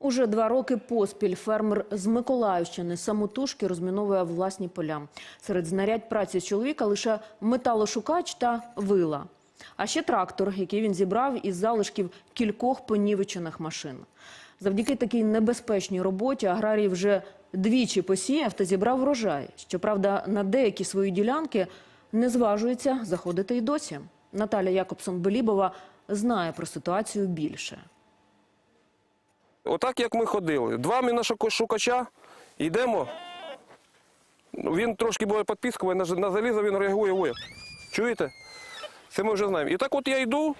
Уже два роки поспіль фермер з Миколаївщини самотужки розміновує власні поля. Серед знарядь праці чоловіка лише металошукач та вила. А ще трактор, який він зібрав із залишків кількох понівечених машин. Завдяки такій небезпечній роботі аграрій вже двічі посіяв та зібрав врожай. Щоправда, на деякі свої ділянки не зважується заходити й досі. Наталя Якобсон-Белібова знає про ситуацію більше. Отак як ми ходили. Два міношукача, йдемо. Він трошки буває підпіскує, на, на залізо він реагує. Ой. Чуєте? Це ми вже знаємо. І так от я йду,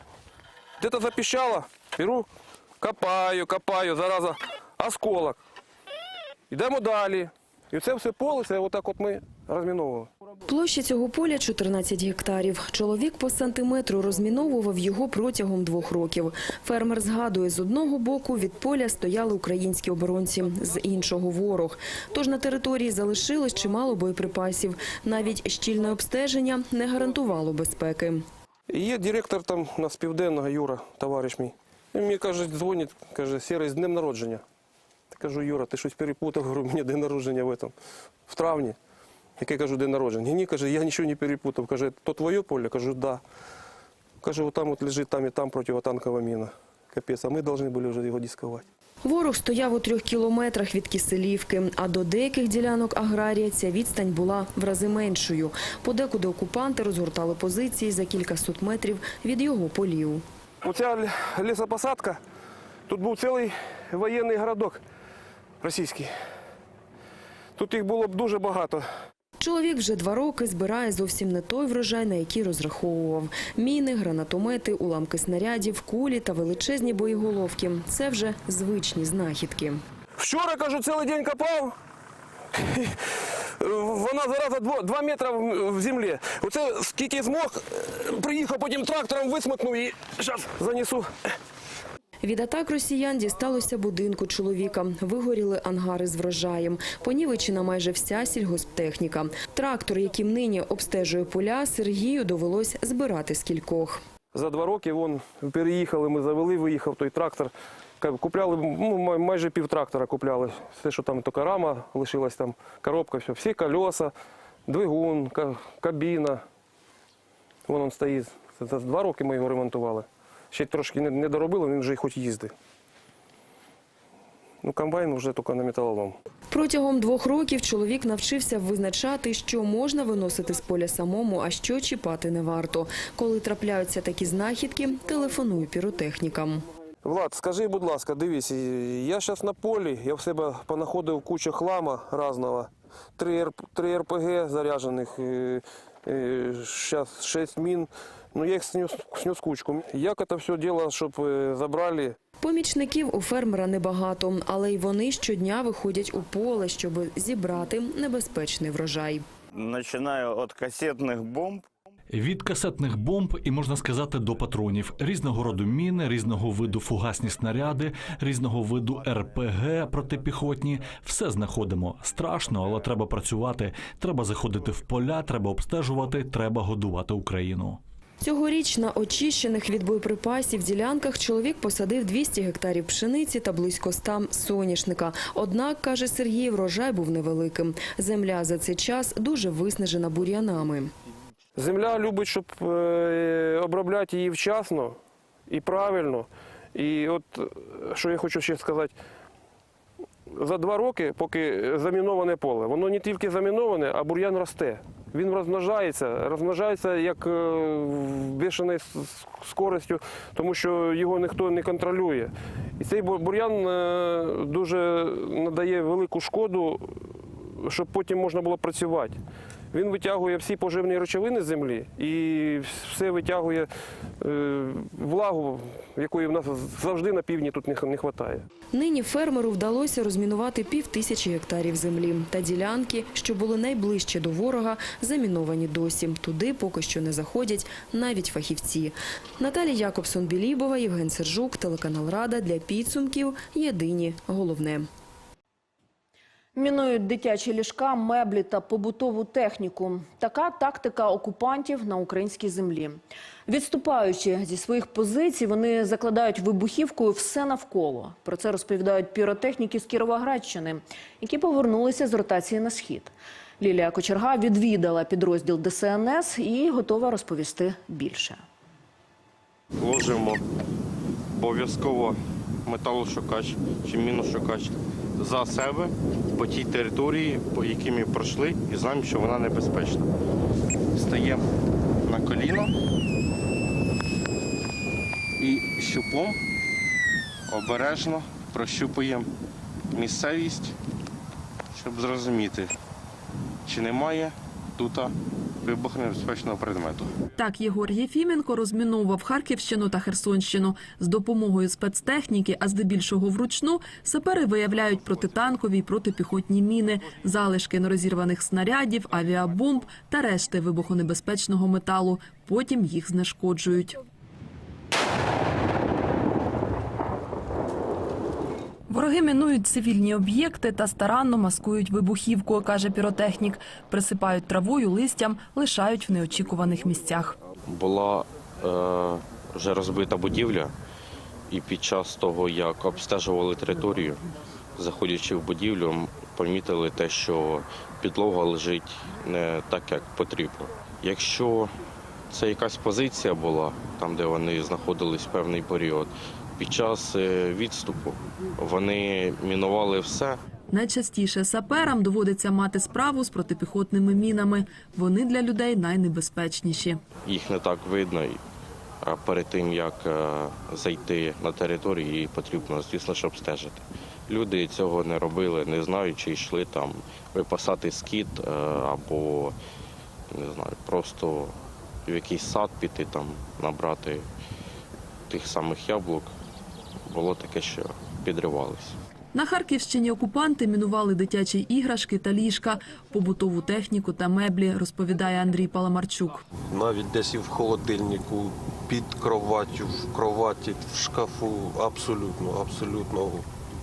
де-то запіщало, беру, копаю, копаю, зараза, осколок. Йдемо далі. І це все поле, це отак от ми розміновували. Площа цього поля 14 гектарів. Чоловік по сантиметру розміновував його протягом двох років. Фермер згадує, з одного боку від поля стояли українські оборонці, з іншого – ворог. Тож на території залишилось чимало боєприпасів. Навіть щільне обстеження не гарантувало безпеки. Є директор там у нас південного, Юра, товариш мій. Він мені каже, дзвонить, каже, Сірий, з днем народження. Кажу, Юра, ти щось перепутав, говорю, мені день народження в этом, в травні. Яке кажу, день народження. Ні, ні, каже, я нічого не перепутав. Каже, то твоє поле? Кажу, да. Каже, вот там от лежить там і там противотанкова міна. Капець, а ми повинні були вже його дискувати. Ворог стояв у трьох кілометрах від Киселівки, а до деяких ділянок аграрія ця відстань була в рази меншою. Подекуди окупанти розгортали позиції за кількасот метрів від його полів. Оця лісопосадка, тут був цілий воєнний городок російський. Тут їх було б дуже багато. Чоловік вже два роки збирає зовсім не той врожай, на який розраховував. Міни, гранатомети, уламки снарядів, кулі та величезні боєголовки – це вже звичні знахідки. Вчора, кажу, цілий день копав. Вона зараза два метри в землі. Оце скільки змог, приїхав потім трактором, висмикнув і зараз занесу. Від атак росіян дісталося будинку чоловіка. Вигоріли ангари з врожаєм. Понівечена майже вся сільгосптехніка. Трактор, яким нині обстежує поля, Сергію довелось збирати з кількох. За два роки вон переїхали, ми завели, виїхав той трактор. Купляли ну, майже пів трактора купляли. Все, що там тільки рама лишилась там, коробка, все. всі колеса, двигун, кабіна. Вон він стоїть. За два роки ми його ремонтували. Ще трошки не, доробили, він вже й хоч їздить. Ну, комбайн вже тільки на металолом. Протягом двох років чоловік навчився визначати, що можна виносити з поля самому, а що чіпати не варто. Коли трапляються такі знахідки, телефоную піротехнікам. Влад, скажи, будь ласка, дивись, я зараз на полі, я в себе понаходив кучу хлама різного. Три РПГ заряджених, зараз шість мін. Ну, я їх снес, снес кучку. Як це все діло, щоб е, забрали? Помічників у фермера небагато, але й вони щодня виходять у поле, щоб зібрати небезпечний врожай. Починаю від касетних бомб, Від касетних бомб і можна сказати до патронів різного роду міни, різного виду фугасні снаряди, різного виду РПГ протипіхотні. Все знаходимо. Страшно, але треба працювати. Треба заходити в поля, треба обстежувати, треба годувати Україну. Цьогоріч на очищених від боєприпасів ділянках чоловік посадив 200 гектарів пшениці та близько 100 соняшника. Однак, каже Сергій, врожай був невеликим. Земля за цей час дуже виснажена бур'янами. Земля любить, щоб е, обробляти її вчасно і правильно. І от е, що я хочу ще сказати. За два роки, поки заміноване поле, воно не тільки заміноване, а бур'ян росте. Він розмножається, розмножається як е, в бешеною скоростю, тому що його ніхто не контролює. І цей бур'ян дуже надає велику шкоду, щоб потім можна було працювати. Він витягує всі поживні речовини з землі і все витягує е, влагу, якої в нас завжди на півдні тут не вистачає. Нині фермеру вдалося розмінувати пів тисячі гектарів землі. Та ділянки, що були найближче до ворога, заміновані досі. Туди поки що не заходять навіть фахівці. Наталія Якобсон-Білібова, Євген Сержук, телеканал Рада для підсумків. Єдині головне. Мінують дитячі ліжка, меблі та побутову техніку. Така тактика окупантів на українській землі. Відступаючи зі своїх позицій, вони закладають вибухівкою все навколо. Про це розповідають піротехніки з Кіровоградщини, які повернулися з ротації на схід. Лілія Кочерга відвідала підрозділ ДСНС і готова розповісти більше. ложимо обов'язково металошукач чи міношукач за себе по тій території, по якій ми пройшли, і знаємо, що вона небезпечна. Стаємо на коліно і щупом обережно прощупуємо місцевість, щоб зрозуміти, чи немає тут вибухонебезпечного предмету. Так Єгор Єфіменко розміновував Харківщину та Херсонщину. З допомогою спецтехніки, а здебільшого вручну, сапери виявляють протитанкові й протипіхотні міни, залишки нерозірваних снарядів, авіабомб та решти вибухонебезпечного металу. Потім їх знешкоджують. Вороги мінують цивільні об'єкти та старанно маскують вибухівку, каже піротехнік. Присипають травою, листям, лишають в неочікуваних місцях. була е, вже розбита будівля, і під час того, як обстежували територію, заходячи в будівлю, помітили те, що підлога лежить не так, як потрібно. Якщо це якась позиція була, там де вони знаходились певний період, під час е, відступу вони мінували все, Найчастіше саперам доводиться мати справу з протипіхотними мінами. Вони для людей найнебезпечніші. їх не так видно. А перед тим як е, зайти на територію, її потрібно, звісно, ж обстежити. Люди цього не робили, не знаючи, йшли там випасати скіт е, або не знаю, просто в якийсь сад піти там набрати тих самих яблук. Було таке, що підривалися. На Харківщині окупанти мінували дитячі іграшки та ліжка, побутову техніку та меблі, розповідає Андрій Паламарчук. навіть десь і в холодильнику, під кроваттю, в кроваті, в шкафу. Абсолютно, абсолютно.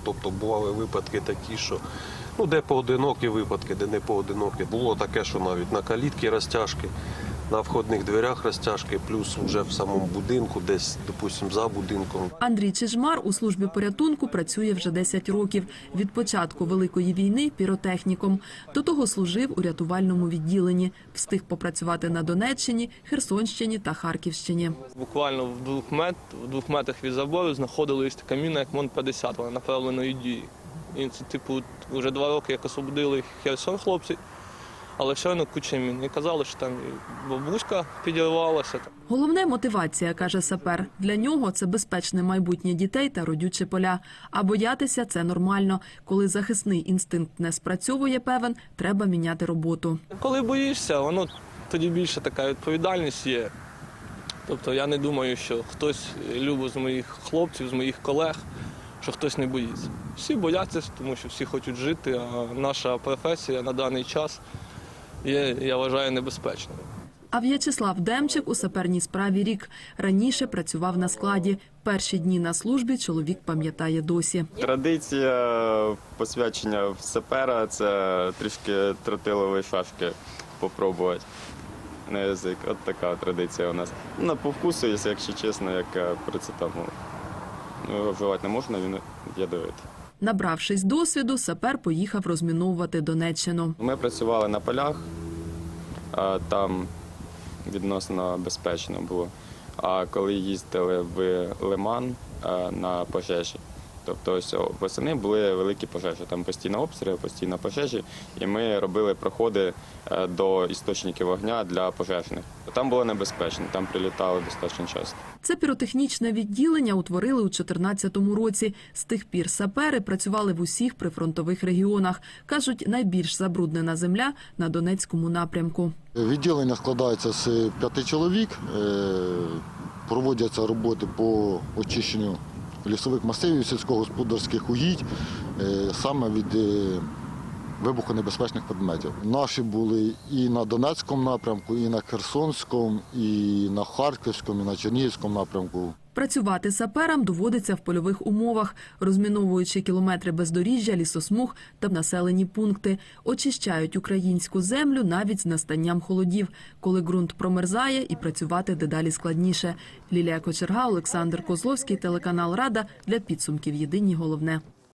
Тобто бували випадки такі, що ну, де поодинокі випадки, де не поодинокі. Було таке, що навіть на калітки розтяжки, на входних дверях розтяжки, плюс вже в самому будинку, десь, допустимо, за будинком. Андрій Чижмар у службі порятунку працює вже 10 років. Від початку Великої війни піротехніком. До того служив у рятувальному відділенні. Встиг попрацювати на Донеччині, Херсонщині та Харківщині. Буквально в двох, мет, в двох метрах від забору знаходилась така міна, як МОН-50, вона направленої дії. І це, типу, вже два роки як освободили Херсон хлопці, але все одно куча мін. І казали, що там і бабуська підірвалася. Головне мотивація, каже сапер. Для нього це безпечне майбутнє дітей та родючі поля. А боятися це нормально. Коли захисний інстинкт не спрацьовує, певен, треба міняти роботу. Коли боїшся, воно тоді більше така відповідальність є. Тобто я не думаю, що хтось любить з моїх хлопців, з моїх колег, що хтось не боїться. Всі бояться, тому що всі хочуть жити, а наша професія на даний час є, я вважаю, небезпечною. А В'ячеслав Демчик у саперній справі рік. Раніше працював на складі. Перші дні на службі чоловік пам'ятає досі. Традиція посвячення в сапера це трішки тротилової шашки попробувати на язик. От така традиція у нас. На по вкусу, якщо чесно, як е, процетамол. Ну, вживати не можна, він ядовитий. Набравшись досвіду, сапер поїхав розміновувати Донеччину. Ми працювали на полях, там відносно безпечно було. А коли їздили в Лиман на пожежі, тобто ось восени були великі пожежі, там постійно обстріли, постійно пожежі, і ми робили проходи е, до істочників вогня для пожежних. Там було небезпечно, там прилітали достатньо часто. Це піротехнічне відділення утворили у 2014 році. З тих пір сапери працювали в усіх прифронтових регіонах. Кажуть, найбільш забруднена земля на Донецькому напрямку. Відділення складається з п'яти чоловік. Е, Проводяться роботи по очищенню лісових масивів, сільськогосподарських угідь, е, саме від е, вибухонебезпечних предметів. Наші були і на Донецькому напрямку, і на Херсонському, і на Харківському, і на Чернігівському напрямку. Працювати саперам доводиться в польових умовах, розміновуючи кілометри бездоріжжя, лісосмуг та населені пункти. Очищають українську землю навіть з настанням холодів, коли ґрунт промерзає і працювати дедалі складніше. Лілія Кочерга, Олександр Козловський, телеканал Рада для підсумків. Єдині головне.